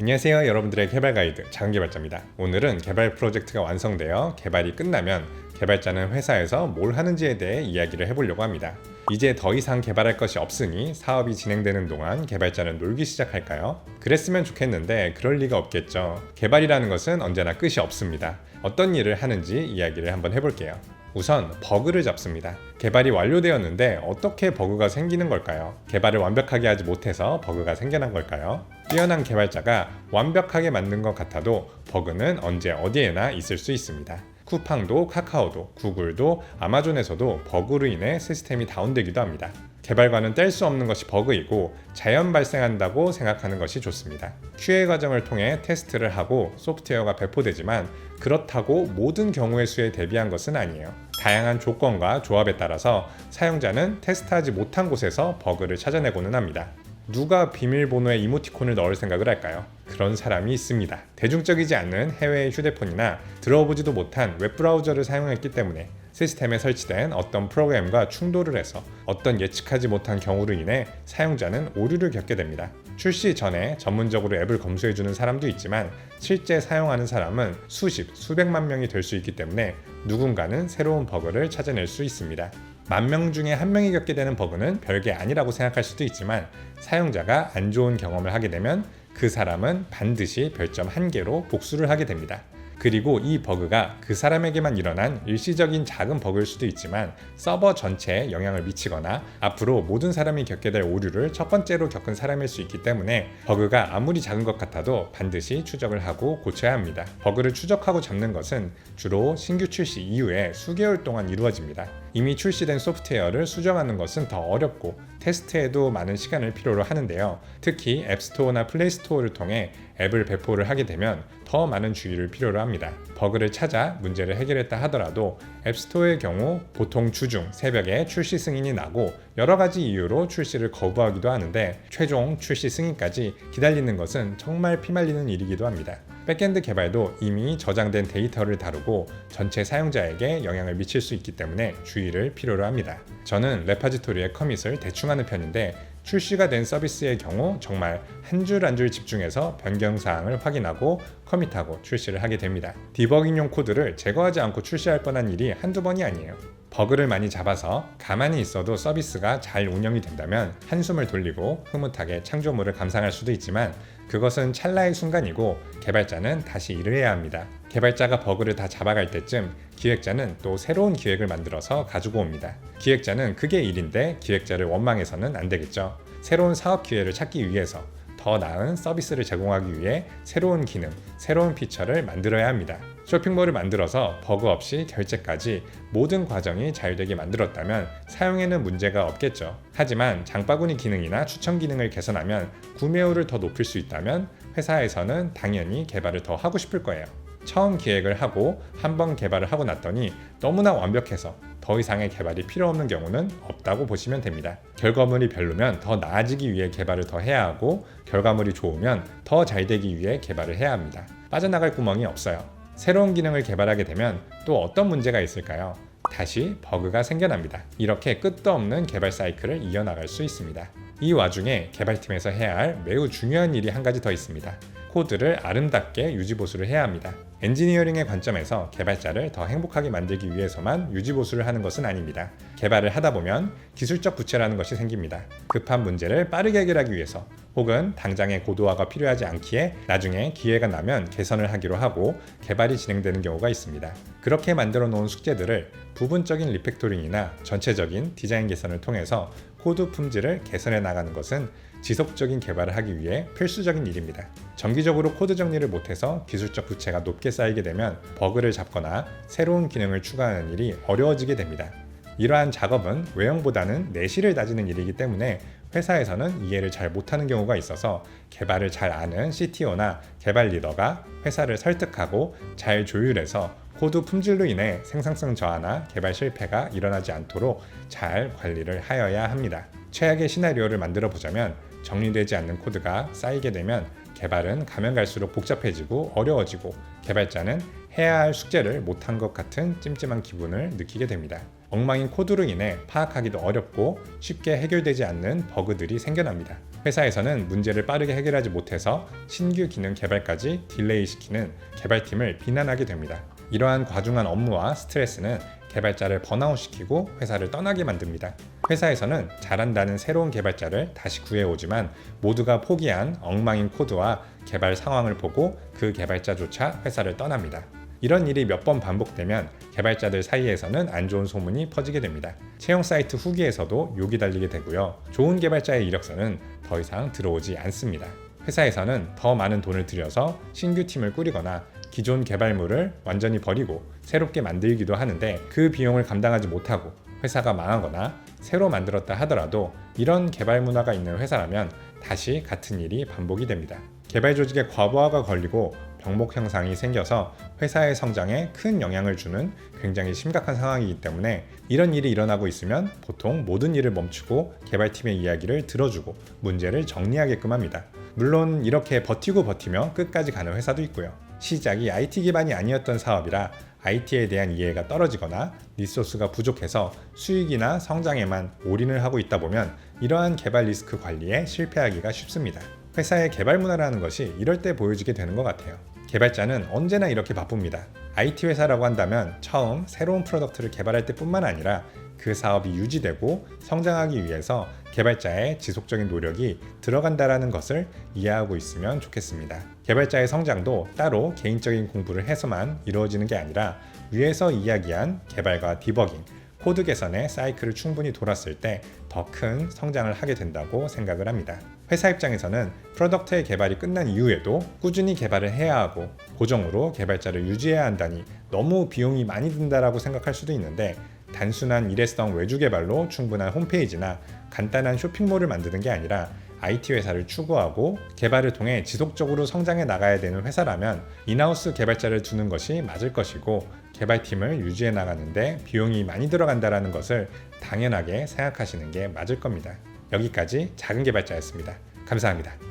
안녕하세요 여러분들의 개발 가이드 작은 개발자입니다. 오늘은 개발 프로젝트가 완성되어 개발이 끝나면 개발자는 회사에서 뭘 하는지에 대해 이야기를 해보려고 합니다. 이제 더 이상 개발할 것이 없으니 사업이 진행되는 동안 개발자는 놀기 시작할까요? 그랬으면 좋겠는데 그럴 리가 없겠죠. 개발이라는 것은 언제나 끝이 없습니다. 어떤 일을 하는지 이야기를 한번 해볼게요 우선 버그를 잡습니다. 개발이 완료되었는데 어떻게 버그가 생기는 걸까요? 개발을 완벽하게 하지 못해서 버그가 생겨난 걸까요? 뛰어난 개발자가 완벽하게 만든 것 같아도 버그는 언제 어디에나 있을 수 있습니다. 쿠팡도 카카오도 구글도 아마존에서도 버그로 인해 시스템이 다운되기도 합니다. 개발과는 뗄 수 없는 것이 버그이고 자연 발생한다고 생각하는 것이 좋습니다. QA 과정을 통해 테스트를 하고 소프트웨어가 배포되지만 그렇다고 모든 경우의 수에 대비한 것은 아니에요. 다양한 조건과 조합에 따라서 사용자는 테스트하지 못한 곳에서 버그를 찾아내고는 합니다. 누가 비밀번호에 이모티콘을 넣을 생각을 할까요? 그런 사람이 있습니다. 대중적이지 않은 해외의 휴대폰이나 들어보지도 못한 웹브라우저를 사용했기 때문에 시스템에 설치된 어떤 프로그램과 충돌을 해서 어떤 예측하지 못한 경우로 인해 사용자는 오류를 겪게 됩니다. 출시 전에 전문적으로 앱을 검수해주는 사람도 있지만 실제 사용하는 사람은 수십, 수백만 명이 될 수 있기 때문에 누군가는 새로운 버그를 찾아낼 수 있습니다. 만 명 중에 한 명이 겪게 되는 버그는 별게 아니라고 생각할 수도 있지만 사용자가 안 좋은 경험을 하게 되면 그 사람은 반드시 별점 한 개로 복수를 하게 됩니다. 그리고 이 버그가 그 사람에게만 일어난 일시적인 작은 버그일 수도 있지만 서버 전체에 영향을 미치거나 앞으로 모든 사람이 겪게 될 오류를 첫 번째로 겪은 사람일 수 있기 때문에 버그가 아무리 작은 것 같아도 반드시 추적을 하고 고쳐야 합니다. 버그를 추적하고 잡는 것은 주로 신규 출시 이후에 수개월 동안 이루어집니다. 이미 출시된 소프트웨어를 수정하는 것은 더 어렵고 테스트에도 많은 시간을 필요로 하는데요. 특히 앱스토어나 플레이스토어를 통해 앱을 배포를 하게 되면 더 많은 주의를 필요로 합니다. 버그를 찾아 문제를 해결했다 하더라도 앱스토어의 경우 보통 주중 새벽에 출시 승인이 나고 여러 가지 이유로 출시를 거부하기도 하는데 최종 출시 승인까지 기다리는 것은 정말 피말리는 일이기도 합니다. 백엔드 개발도 이미 저장된 데이터를 다루고 전체 사용자에게 영향을 미칠 수 있기 때문에 주의를 필요로 합니다. 저는 레파지토리의 커밋을 대충 하는 편인데 출시가 된 서비스의 경우 정말 한 줄 한 줄 집중해서 변경 사항을 확인하고 커밋하고 출시를 하게 됩니다. 디버깅용 코드를 제거하지 않고 출시할 뻔한 일이 한두 번이 아니에요. 버그를 많이 잡아서 가만히 있어도 서비스가 잘 운영이 된다면 한숨을 돌리고 흐뭇하게 창조물을 감상할 수도 있지만 그것은 찰나의 순간이고 개발자는 다시 일을 해야 합니다. 개발자가 버그를 다 잡아갈 때쯤 기획자는 또 새로운 기획을 만들어서 가지고 옵니다. 기획자는 그게 일인데 기획자를 원망해서는 안 되겠죠. 새로운 사업 기회를 찾기 위해서 더 나은 서비스를 제공하기 위해 새로운 기능, 새로운 피처를 만들어야 합니다. 쇼핑몰을 만들어서 버그 없이 결제까지 모든 과정이 잘 되게 만들었다면 사용에는 문제가 없겠죠. 하지만 장바구니 기능이나 추천 기능을 개선하면 구매율을 더 높일 수 있다면 회사에서는 당연히 개발을 더 하고 싶을 거예요. 처음 기획을 하고 한 번 개발을 하고 났더니 너무나 완벽해서 더 이상의 개발이 필요 없는 경우는 없다고 보시면 됩니다. 결과물이 별로면 더 나아지기 위해 개발을 더 해야 하고 결과물이 좋으면 더 잘 되기 위해 개발을 해야 합니다. 빠져나갈 구멍이 없어요. 새로운 기능을 개발하게 되면 또 어떤 문제가 있을까요? 다시 버그가 생겨납니다. 이렇게 끝도 없는 개발 사이클을 이어나갈 수 있습니다. 이 와중에 개발팀에서 해야 할 매우 중요한 일이 한 가지 더 있습니다. 코드를 아름답게 유지보수를 해야 합니다. 엔지니어링의 관점에서 개발자를 더 행복하게 만들기 위해서만 유지보수를 하는 것은 아닙니다. 개발을 하다 보면 기술적 부채라는 것이 생깁니다. 급한 문제를 빠르게 해결하기 위해서 혹은 당장의 고도화가 필요하지 않기에 나중에 기회가 나면 개선을 하기로 하고 개발이 진행되는 경우가 있습니다. 그렇게 만들어 놓은 숙제들을 부분적인 리팩토링이나 전체적인 디자인 개선을 통해서 코드 품질을 개선해 나가는 것은 지속적인 개발을 하기 위해 필수적인 일입니다. 정기적으로 코드 정리를 못해서 기술적 부채가 높게 쌓이게 되면 버그를 잡거나 새로운 기능을 추가하는 일이 어려워지게 됩니다. 이러한 작업은 외형보다는 내실을 다지는 일이기 때문에 회사에서는 이해를 잘 못하는 경우가 있어서 개발을 잘 아는 CTO나 개발 리더가 회사를 설득하고 잘 조율해서 코드 품질로 인해 생산성 저하나 개발 실패가 일어나지 않도록 잘 관리를 하여야 합니다. 최악의 시나리오를 만들어 보자면 정리되지 않는 코드가 쌓이게 되면 개발은 가면 갈수록 복잡해지고 어려워지고 개발자는 해야 할 숙제를 못한 것 같은 찜찜한 기분을 느끼게 됩니다. 엉망인 코드로 인해 파악하기도 어렵고 쉽게 해결되지 않는 버그들이 생겨납니다. 회사에서는 문제를 빠르게 해결하지 못해서 신규 기능 개발까지 딜레이 시키는 개발팀을 비난하게 됩니다. 이러한 과중한 업무와 스트레스는 개발자를 번아웃시키고 회사를 떠나게 만듭니다. 회사에서는 잘한다는 새로운 개발자를 다시 구해오지만 모두가 포기한 엉망인 코드와 개발 상황을 보고 그 개발자조차 회사를 떠납니다. 이런 일이 몇 번 반복되면 개발자들 사이에서는 안 좋은 소문이 퍼지게 됩니다. 채용 사이트 후기에서도 욕이 달리게 되고요. 좋은 개발자의 이력서는 더 이상 들어오지 않습니다. 회사에서는 더 많은 돈을 들여서 신규 팀을 꾸리거나 기존 개발물을 완전히 버리고 새롭게 만들기도 하는데 그 비용을 감당하지 못하고 회사가 망하거나 새로 만들었다 하더라도 이런 개발 문화가 있는 회사라면 다시 같은 일이 반복이 됩니다. 개발 조직의 과부하가 걸리고 병목 현상이 생겨서 회사의 성장에 큰 영향을 주는 굉장히 심각한 상황이기 때문에 이런 일이 일어나고 있으면 보통 모든 일을 멈추고 개발팀의 이야기를 들어주고 문제를 정리하게끔 합니다. 물론 이렇게 버티고 버티며 끝까지 가는 회사도 있고요. 시작이 IT 기반이 아니었던 사업이라 IT에 대한 이해가 떨어지거나 리소스가 부족해서 수익이나 성장에만 올인을 하고 있다 보면 이러한 개발 리스크 관리에 실패하기가 쉽습니다. 회사의 개발 문화라는 것이 이럴 때 보여지게 되는 것 같아요. 개발자는 언제나 이렇게 바쁩니다. IT 회사라고 한다면 처음 새로운 프로덕트를 개발할 때뿐만 아니라 그 사업이 유지되고 성장하기 위해서 개발자의 지속적인 노력이 들어간다라는 것을 이해하고 있으면 좋겠습니다. 개발자의 성장도 따로 개인적인 공부를 해서만 이루어지는 게 아니라 위에서 이야기한 개발과 디버깅, 코드 개선의 사이클을 충분히 돌았을 때 더 큰 성장을 하게 된다고 생각을 합니다. 회사 입장에서는 프로덕트의 개발이 끝난 이후에도 꾸준히 개발을 해야 하고 고정으로 개발자를 유지해야 한다니 너무 비용이 많이 든다라고 생각할 수도 있는데 단순한 일회성 외주 개발로 충분한 홈페이지나 간단한 쇼핑몰을 만드는 게 아니라 IT 회사를 추구하고 개발을 통해 지속적으로 성장해 나가야 되는 회사라면 인하우스 개발자를 두는 것이 맞을 것이고 개발팀을 유지해 나가는데 비용이 많이 들어간다라는 것을 당연하게 생각하시는 게 맞을 겁니다. 여기까지 작은 개발자였습니다. 감사합니다.